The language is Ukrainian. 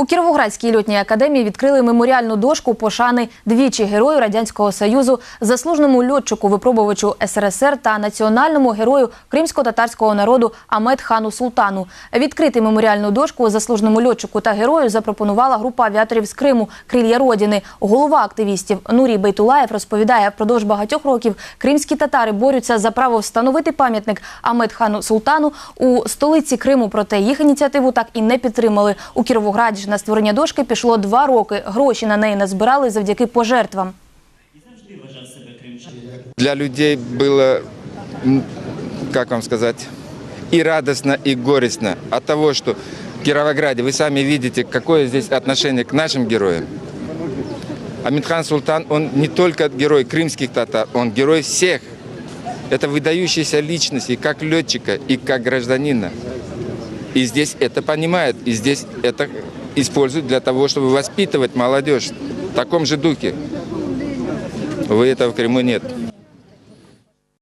У Кіровоградській льотній академії відкрили меморіальну дошку пошани двічі герою радянського союзу, заслуженому льотчику, випробувачу СРСР та національному герою кримсько-татарського народу Амет Хану Султану. Відкрити меморіальну дошку заслуженому льотчику та герою запропонувала група авіаторів з Криму Крилья Родини. Голова активістів Нурій Бейтулаєв розповідає, впродовж багатьох років кримські татари борються за право встановити пам'ятник Амет Хану Султану у столиці Криму. Проте їх ініціативу так і не підтримали. У Кіровограді на створення дошки пішло два роки. Гроші на неї назбирали завдяки пожертвам. Для людей было, м, как вам сказать, и радостно, и горестно от того, что в Кировограде вы сами видите, какое здесь отношение к нашим героям. Амитхан Султан, он не только герой крымских татар, он герой всех. Это выдающаяся личность и как летчика, и как гражданина. И здесь это понимают, и здесь это используют для того, чтобы воспитывать молодежь в таком же духе. Вы этого в Крыму нет.